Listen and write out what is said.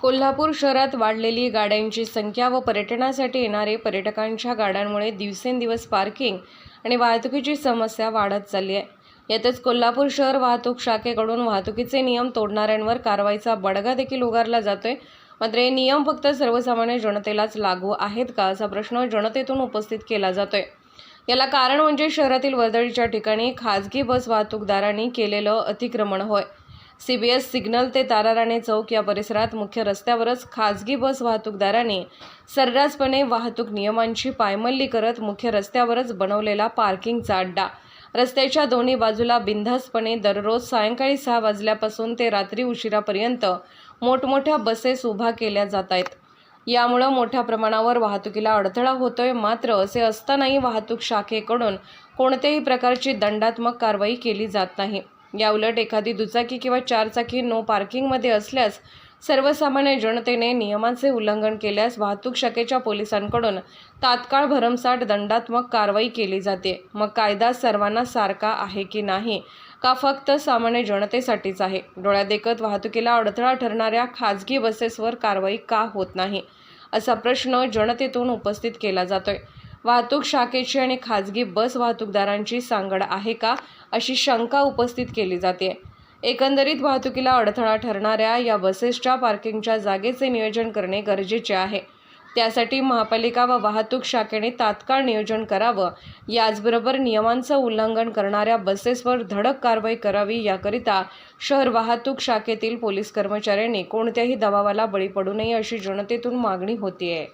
कोल्हापूर शहरात वाढलेली गाड्यांची संख्या व पर्यटनासाठी येणारे पर्यटकांच्या गाड्यांमुळे दिवसेंदिवस पार्किंग आणि वाहतुकीची समस्या वाढत चालली आहे. यातच कोल्हापूर शहर वाहतूक शाखेकडून वाहतुकीचे नियम तोडणाऱ्यांवर कारवाईचा बडगा देखील उगारला जातोय. मात्र हे नियम फक्त सर्वसामान्य जनतेलाच लागू आहेत का असा प्रश्न जनतेतून उपस्थित केला जातोय. याला कारण म्हणजे शहरातील वर्दळीच्या ठिकाणी खाजगी बस वाहतूकदारांनी केलेलं अतिक्रमण होय. सी बी एस सिग्नल ते ताराराणे चौक या परिसरात मुख्य रस्त्यावरच खाजगी बस वाहतूकदारांनी सर्रासपणे वाहतूक नियमांची पायमल्ली करत मुख्य रस्त्यावरच बनवलेला पार्किंगचा अड्डा. रस्त्याच्या दोन्ही बाजूला बिनधास्तपणे दररोज सायंकाळी सहा वाजल्यापासून ते रात्री उशिरापर्यंत मोठमोठ्या बसेस उभा केल्या जात आहेत. यामुळं मोठ्या प्रमाणावर वाहतुकीला अडथळा होतोय मात्र असे असतानाही वाहतूक शाखेकडून कोणत्याही प्रकारची दंडात्मक कारवाई केली जात नाही. याउलट एखादी दुचाकी किंवा चारचाकी नो पार्किंगमध्ये असल्यास सर्वसामान्य जनतेने नियमांचे उल्लंघन केल्यास वाहतूक शाखेच्या पोलिसांकडून तात्काळ भरमसाठ दंडात्मक कारवाई केली जाते. मग कायदा सर्वांना सारखा आहे की नाही? का फक्त सामान्य जनतेसाठीच आहे? डोळ्यादेखत वाहतुकीला अडथळा ठरणाऱ्या खाजगी बसेसवर कारवाई का होत नाही? असा प्रश्न जनतेतून उपस्थित केला जातोय. वाहतूक शाखेची आणि खाजगी बस वाहतूकदारांची सांगड आहे का अशी शंका उपस्थित केली जाते. एकंदरीत वाहतुकीला अडथळा ठरणाऱ्या या बसेसच्या पार्किंगच्या जागेचे नियोजन करणे गरजेचे आहे. त्यासाठी महापालिका व वाहतूक शाखेने तात्काळ नियोजन करावं याचबरोबर नियमांचं उल्लंघन करणाऱ्या बसेसवर धडक कारवाई करावी याकरिता शहर वाहतूक शाखेतील पोलीस कर्मचाऱ्यांनी कोणत्याही दबावाला बळी पडू नये अशी जनतेतून मागणी होतीये.